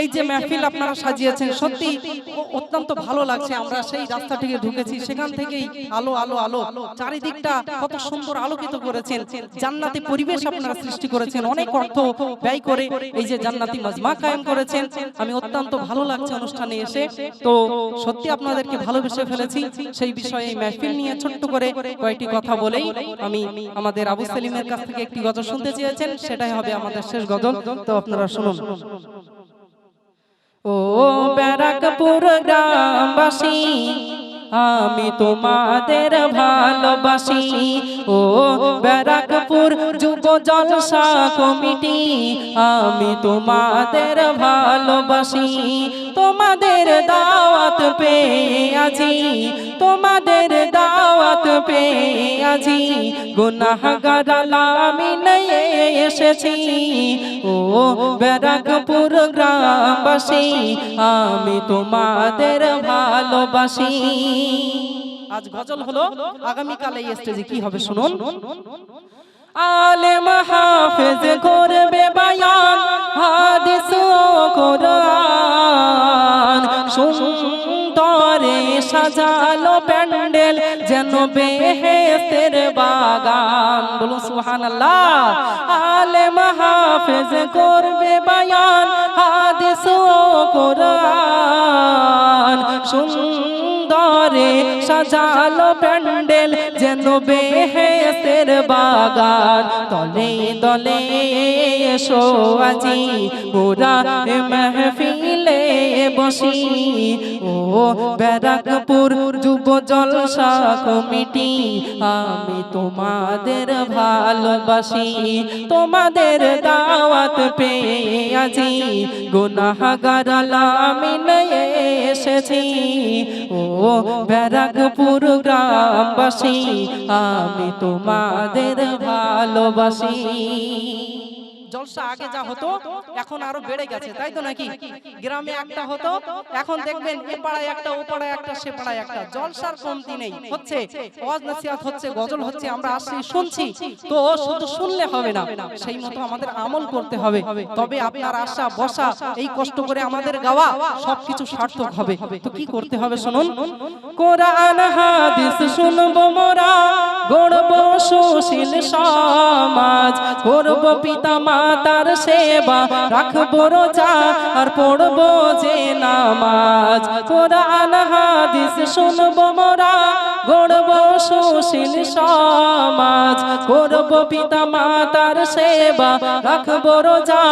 এই যে মেহফিল আপনারা সাজিয়েছেন সত্যি অত্যন্ত ভালো লাগছে। আমরা সেই রাস্তা থেকে ঢুকেছি সেখান থেকেই আলো আলো আলো চারিদিকটা কত সুন্দর আলোকিত করেছেন। জান্নাতি পরিবেশ আপনারা সৃষ্টি করেছেন অনেক অর্থ ব্যয় করে এই যে জান্নাতি মাজমা কায়েম করেছেন। আমি অত্যন্ত ভালো লাগছে অনুষ্ঠানে এসে। তো সত্যি আপনাদেরকে ভালোবেসে ফেলেছি। সেই বিষয়ে এই মেহফিল নিয়ে ছোট্ট করে কয়েকটি কথা বলেই আমি আমাদের আবু সেলিমের কাছ থেকে একটি গজল শুনতে চেয়েছেন। সেটাই হবে আমাদের শেষ গজল তো আপনারা শুনুন ও ব্যারাকপুর গ্রামবাসী, আমি তোমাদের ভালোবাসি। ও ব্যারাকপুর যুব জলসা কমিটি, আমি তোমাদের ভালোবাসি। তোমাদের দাওয়াত পেয়ে আজি তোমাদের দাওয়াত পেয়ে আজি গুনাহগার নিয়ে এসেছি। ও ব্যারাকপুর গ্রামবাসী, আমি তোমাদের ভালোবাসি। আজ গজল হলো আগামীকাল এই স্টেজে কি হবে শুনুন? আলে মহাফেজ করবে সাজালো প্যান্ডেল, যেন বেহেস্তের বাগান। বলুন সুবহানাল্লাহ। আলেম হাফেজ করবে বায়ান, হাদিস ও কোরআন। সুন্দরে সাজালো প্যান্ডেল, যেন বেহেস্তের বাগান। দলে দলে এসো আজি এ মেহফিলে বসি। ও ব্যারাকপুর যুব জলসা কমিটি আমি তোমাদের ভালোবাসি, তোমাদের দাওয়াত পেয়ে আজি গুনাহগার আমি এসেছি। ও ব্যারাকপুর গ্রামবাসী, আমি তোমাদের ভালোবাসি। জলসা আগে যা হতো এখন আরও বেড়ে গেছে তাই তো নাকি? গ্রামে একটা হতো এখন দেখবেন এ পাড়ায় একটা ও পাড়ায় একটা সে পাড়ায় একটা জলসার কমতি নেই হচ্ছে ওয়াজ নসিহত হচ্ছে গজল হচ্ছে আমরা আসছি শুনছি তো শুধু শুনলে হবে না সেই মতো আমাদের আমল করতে হবে তবে আপনার আশা বসা এই কষ্ট করে আমাদের গাওয়া সবকিছু সার্থক হবে। তো কি করতে হবে শুনুন। কোরআন হাদিস শুনব মোরা। গড়ব সুশীল সমাজ। করব পিতা মাতার সেবা, রাখব রোজা আর পড়ব যে নামাজ। কোরআন, হাদিস শুনব মোরা, গড়ব সুশীল সমাজ, করব পিতা মাতার সেবা, রাখব রোজা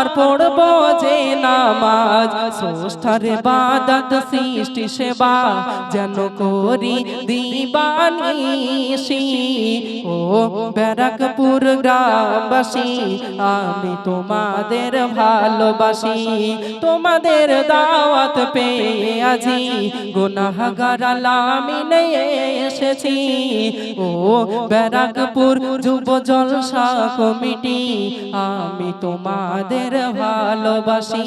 আর পড়ব যে নামাজ। সুষ্ঠার বাদাত সৃষ্টি সেবা যেন করি দিবানিসি ও ব্যারাকপুর গ্রামবাসী, আমি তোমাদের ভালোবাসি, তোমাদের দাওয়াত পেয়ে আজি গুনাহগার নিয়ে এসেছি। ও ব্যারাকপুর যুব জলসা কমিটি আমি তোমাদের ভালোবাসি।